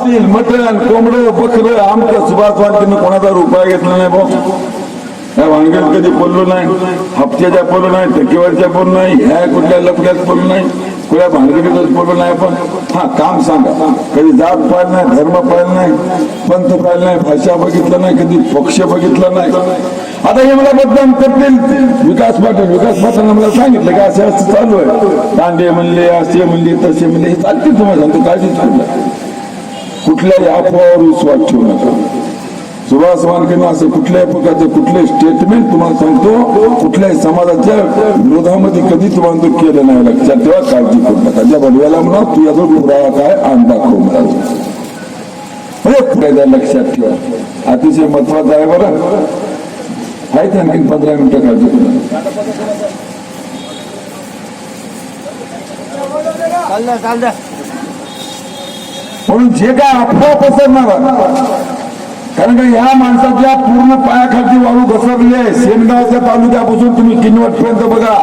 असतील मटण कोंबडं बकरं आमच्या सुभाष वाटतं कोणाचा रुपया घेतला नाही भाऊ. या भानगड कधी बोललो नाही हप्त्याच्या बोललो नाही टक्केवारीच्या बोललो नाही ह्या कुठल्या लपक्यात बोललो नाही कुठल्या भानगडीतच बोललो नाही आपण. हा काम सांगा. कधी जात पाहिलं नाही धर्म पाहिलं नाही पंथ पाहिलं नाही भाषा बघितलं नाही कधी पक्ष बघितला नाही. आता हे मला बदनाम करतील. विकास पाटील विकास पाटील मला सांगितलं की असं असं चालू आहे. दांडे म्हणले असे म्हणले तसे म्हणले हे चालतील तुम्हाला सांगतो. काळजी चाललं कुठल्याही अफवावर विश्वास ठेवू नका सुभाष वानखेनं असं कुठल्याही प्रकारचं कुठले स्टेटमेंट तुम्हाला सांगतो कुठल्याही समाजाच्या विरोधामध्ये कधी तुम्हाला तो केलं नाही लक्षात ठेवा काळजी करू नका. त्या बनवायला म्हणा तू याचा पुरावा काय आण दाखव मला. म्हणजे पुढे लक्षात ठेवा. अतिशय महत्वाचं आहे बरं. आहेत आणखी पंधरा मिनिटं काळजी करू नका. चाललं चाललं म्हणून जे काय अफवा पसरणार कारण का या माणसाच्या पूर्ण पायाखालची वाळू घसरली आहे. सेनगावच्या तालुक्यापासून तुम्ही किनवट पर्यंत बघा.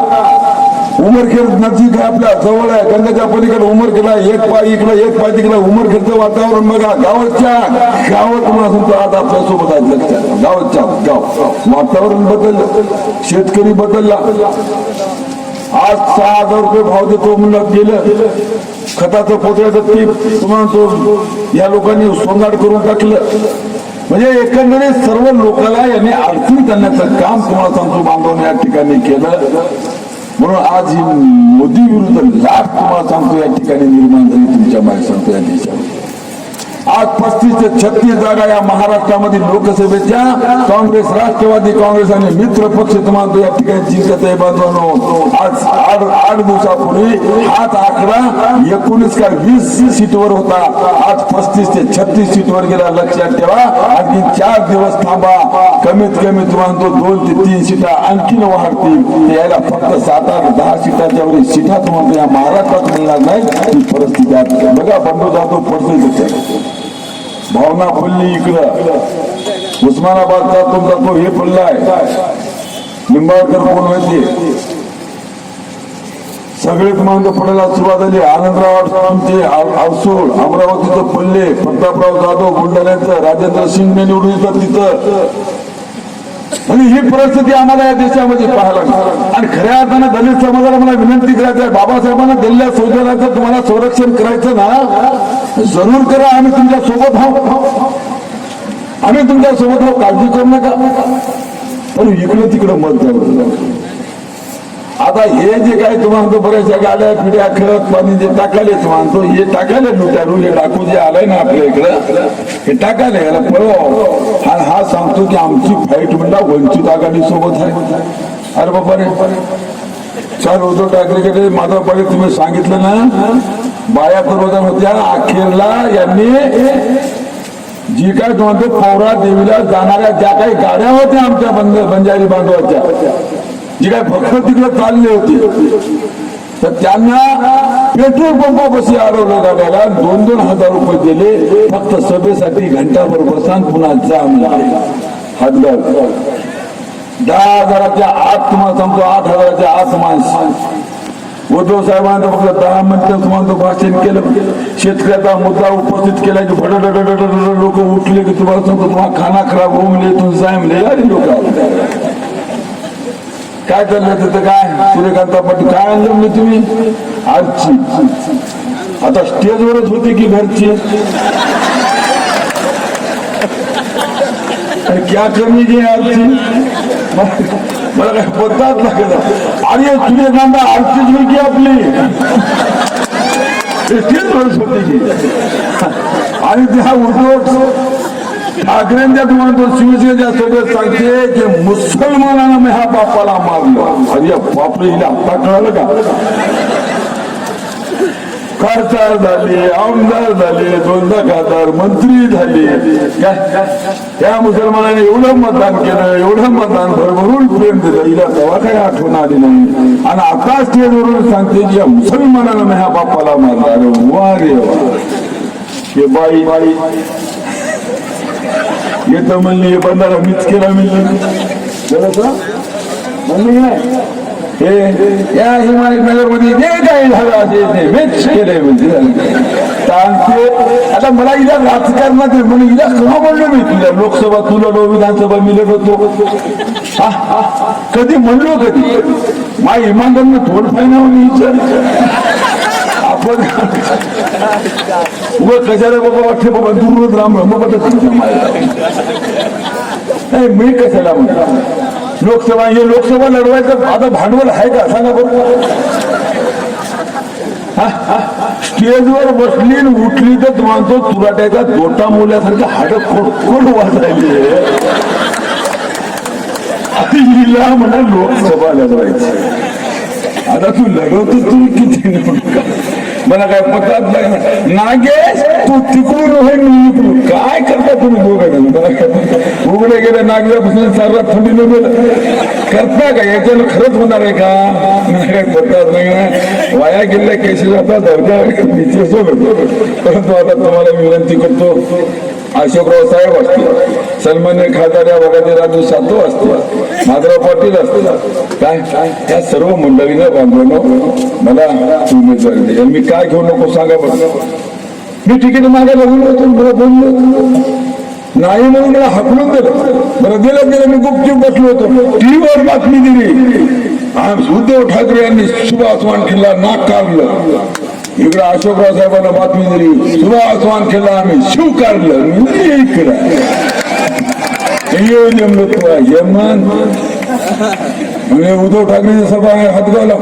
उमरखेड नजीक आहे आपल्या जवळ आहे. गंगाच्या पलीकडे उमरखेडला एक पाय इकडे एक पाय तिकडे उमरखेडचं वातावरण बघा. गावाच्या गावात तुम्हाला सांगतो आज आपल्यासोबत आहेत लक्षात गावाच्या गाव. वातावरण बदललं. शेतकरी बदलला. आज सहा हजार रुपये भाव देतो म्हणलं गेलं. खताचं पोचायचं पीक तुम्हाला या लोकांनी सोंगाड करून टाकलं. म्हणजे एकंदरीत सर्व लोकांना यांनी अडचण करण्याचं काम तुम्हाला सांगतो बांधवून या ठिकाणी केलं. म्हणून आज ही मोदी विरुद्ध लाट तुम्हाला सांगतो या ठिकाणी निर्माण झाली तुमच्या मागे सांगतो या देशामध्ये आज पस्तीस ते छत्तीस जागा या महाराष्ट्रामध्ये लोकसभेच्या काँग्रेस राष्ट्रवादी काँग्रेस आणि मित्र पक्ष तुम्हाला या ठिकाणी जिंकत आहे बांधवांनो आज आठ आठ दिवसापूर्वी हाच आकडा एकोणीस का वीस सीटवर होता. आज पस्तीस ते छत्तीस सीटवर गेला. लक्षात ठेवा. आणखी चार दिवस थांबा. कमीत कमी तुम्हाला तो दोन ते तीन सीटा आणखीन वाढतील. यायला फक्त सात आठ दहा सीटाच्या वरील सीटा तुम्हाला या महाराष्ट्रात मिळणार नाही ही परिस्थिती बघा बंडू जातो परिस्थिती भावना फुलली इकडं. उस्मानाबादचा तुमचा तो हे फुलला आहे. निंबाळकर कोण माहिती सगळेच मांग पडायला सुरुवात झाली. आनंदराव आमचे अवसूळ अमरावतीचं फुलले. प्रतापराव जाधव बुलढाण्याचं राजेंद्र शिंदे निवडून येतात तिथं. आणि ही परिस्थिती आम्हाला या देशामध्ये पाहायला आणि खऱ्या अर्थानं दलित समाजाला मला विनंती करायची आहे. बाबासाहेबांना दिलेल्या संविधानाचं तुम्हाला संरक्षण करायचं ना जरूर करा. आम्ही तुमच्यासोबत आहोत. आम्ही तुमच्यासोबत आहोत. काळजी करू नका. पण इकडे तिकडे मत द्यावं. आता हे जे काही तुम्हाला तो बऱ्याचशा गाड्या पिढ्या खत पाणी जे टाकायले तुम्हाला तो हे टाकायला लुटारू हे डाकू जे आलाय ना आपल्या इकडं हे टाकायला याला पळव. हा हा सांगतो की आमची फाईट म्हणला वंचित आघाडी सोबत आहे. अरे बाबा रे. सर उद्धव ठाकरेकडे माझा पहिले तुम्ही सांगितलं ना? बाया प्रबोधन होत्या अखेरला यांनी जी काय म्हणतो पौरा देवीला जाणाऱ्या ज्या काही गाड्या होत्या आमच्या बंद बंजारी बांधवाच्या जी काय भक्त तिकडे चालले होते. तर त्यांना पेट्रोल पंपापाशी अडवलं गाड्याला दोन दोन हजार रुपये दिले. फक्त सभेसाठी घंटाभर बसान पुन्हा जाम म्हणजे हातगाव दहा हजाराच्या आत तुम्हाला सांगतो आठ हजाराच्या आत माणस. उद्धव साहेबांना फक्त दहा मिनिटं तुम्हाला भाषण केलं. शेतकऱ्याचा मुद्दा उपस्थित केला की भड लोक उठले की तुम्हाला सांगतो तुम्हाला खाना खराब होऊन इथून साहेब अरे लोक काय चाललं तिथं काय? सूर्यकांता पाटील काय आणलं म्हणजे तुम्ही? आजची. आता स्टेजवरच होते की घरची? क्या करनी जी आजची? मला काय पत्ताच लागेल अरे सूर्यकांता आजचीच होईल आपली. स्टेजवरच होती की आणि त्या उद्धव ठाकरेंच्या तुम्हाला तो शिवसेनेच्या सोबत सांगते की मुसलमानानं मी हा बापाला मारलं. अरे बापरे हिला आत्ता कळालं का? खासदार झाले आमदार झाले दोनदा खासदार मंत्री झाले. त्या मुसलमानाने एवढं मतदान केलं एवढं मतदान भरभरून प्रेम दिलं. हिला तेव्हा काही आठवण आली नाही. आणि आता स्टेजवरून सांगते की या मुसलमानानं ह्या बापाला मारला. अरे वा रे वा. हे बाई बाई येतं म्हणले हे बंधारा मीच केला म्हणले. नाही हे या हिमायतनगरमध्ये जे काही झालं ते मीच केलंय म्हणजे आता मला हिला राजकारणात म्हणून हिला का म्हणलो मी तुला लोकसभा तुला लो विधानसभा मी लढवतो कधी म्हणलो कधी? माझ्या इमानदारनं थोडं फायना विचार आपण उगा कशाला बाबा वाटते बाबा दूरच राम राम बाबा नाही. मी कशाला म्हणतो? लोकसभा हे लोकसभा लढवायचं आता भांडवल आहे का? सांगा बरोबर स्टेजवर बसली उठली तर तुम्हाला तो तुराट्याचा तोटा मुल्यासारखं हाड खोडखोड वाजायली आता हिला म्हणा लोकसभा लढवायची. आता तू लढवतो तुम्ही किती मला काय पत्रात नाही नागेश तू तिकडून होय मी इकडून काय करता तुम्ही दोघं? मला उघडे गेले नागल्यापासून सारा थंडीने गेलं करता का? याच्यानं खरंच होणार आहे का? मला काय पतात नाही ना वाया गेल्या केसेस आता दर्जा नीचे सोडत परंतु आता तुम्हाला विनंती करतो अशोकराव साहेब असतील. सन्मान्य खासदार या भागाचे राजू सातो असतो माधवराव पाटील असतील काय काय या सर्व मंडळीनं बांधवणं मला उमेदवारी दिली मी काय घेऊ नको सांगा बरं. मी तिकीट मागायला गेलो होतो मला बोललो नाही म्हणून मला हकलून दिलं. बरं दिलं गेलं मी गुपचूप बसलो होतो. टीव्हीवर बातमी दिली. उद्धव ठाकरे यांनी सुभाष वानखेला नाक काढलं. इकडे अशोकराव साहेबांना बातमी दिली. सुभाष वानखेडला आम्ही शिव काढलं. मी इकडं येऊ जमलो तुला यमान म्हणजे उद्धव ठाकरेची सभा आहे हातगावला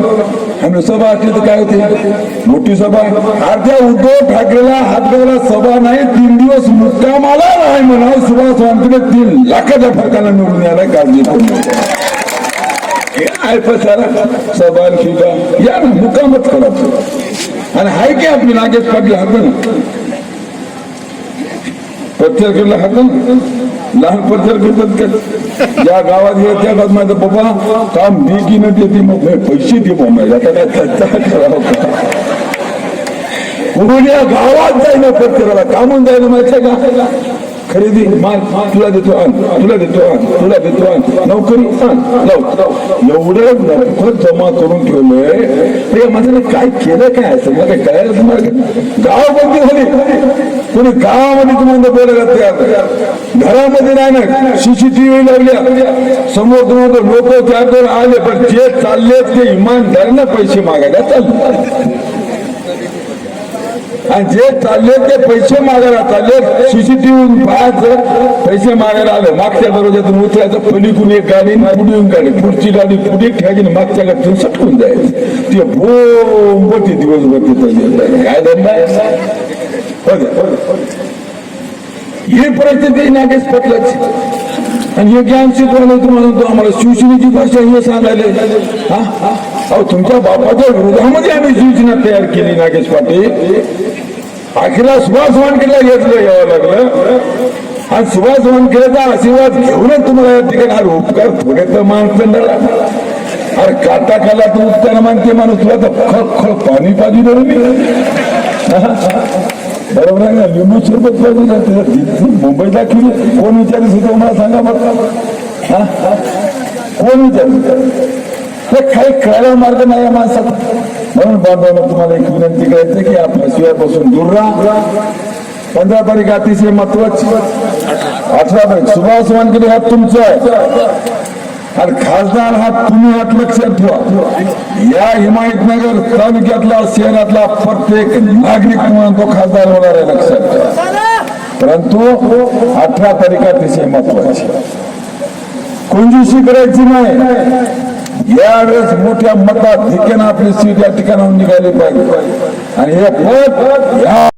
आणि सभा असली तर काय होते मोठी सभा अर्ध्या उद्धव ठाकरेला हातगावला सभा नाही तीन दिवस मुक्कामाला नाही म्हणा सुभाष वानखेडे तीन लाखाच्या फरकाला निवडून यायला काळजी हे सभा शिका या ना मुक्कामच करा आणि हाय की आपली नागेश पाटील हात ना पत्थर केला हात ना लहान पत्थर करतात का? ज्या गावात गेलं त्या गावात माझं बाबा काम दे की न देते मग हे पैसे दे मग माझ्या आता काय चर्चा करावं का कोणी या गावात जाईना पत्थराला? कामून जायला माहिती का? खरेदी माल तुला देतो आण तुला देतो आण तुला देतो आण. नोकरी आण लाव एवढं नफत जमा करून ठेवलंय. ते या काय केलं काय? असं मला काय कळायला तुम्हाला गाव बंदी झाली. कोणी गावामध्ये तुम्हाला बोलायला तयार घरामध्ये नाही ना सीसीटीव्ही लावल्या. समोर तुम्हाला लोक त्यातून आले पण जे चालले ते इमानदारीनं पैसे मागायला चालले. आणि जे चालले ते पैसे मागायला चालले सीसीटीव्ही पाहायचं पैसे मागायला आलं. मागच्या दरवाजातून उतरायचं पलीकडून एक गाडी पुढून गाडी. पुढची गाडी पुढे ठेवायची मागच्या गाडीतून सटकून जायचं. ते भो ते दिवसभर तिथं काय धंदा ही परिस्थिती नागेश पटलाची. आणि हे ज्ञान शिकवलं तुम्हाला म्हणतो आम्हाला शिवसेनेची भाषा हे सांगायला हा अहो तुमच्या बापाच्या विरोधामध्ये आम्ही शिवसेना तयार केली नागेश पाटील. अखिला सुभाष वानखेडला घेतलं यावं लागलं. आणि सुभाष वानखेडचा आशीर्वाद घेऊनच तुम्हाला या ठिकाणी उपकार थोडे तर माणसं अरे काटा खाला तू उपकार मानते माणूस. तुला तर खळ खळ पाणी पाणी बरोबर बरोबर आहे ना लिंबू सरबत पाहिजे मुंबईला किती कोण विचारित होतं मला सांगा बघ कोण विचारित काही कळायला मार्ग नाही या माणसात म्हणून बांधवांना तुम्हाला एक विनंती करायची की या फसव्यापासून दूर राहा. पंधरा तारीख अतिशय महत्वाची. अठरा तारीख. सुभाष वानकडे हा तुमचा आहे. आणि खासदार हा तुम्ही आत लक्षात ठेवा. या हिमायतनगर तालुक्यातला शहरातला प्रत्येक नागरिक म्हणून तो खासदार होणार आहे लक्षात ठेवा. परंतु अठरा तारीख अतिशय महत्वाची. कंजूसी करायची नाही? यावेळेस मोठ्या मतात ठिकाण आपली सीट या ठिकाणाहून निघाली पाहिजे. आणि हे पद या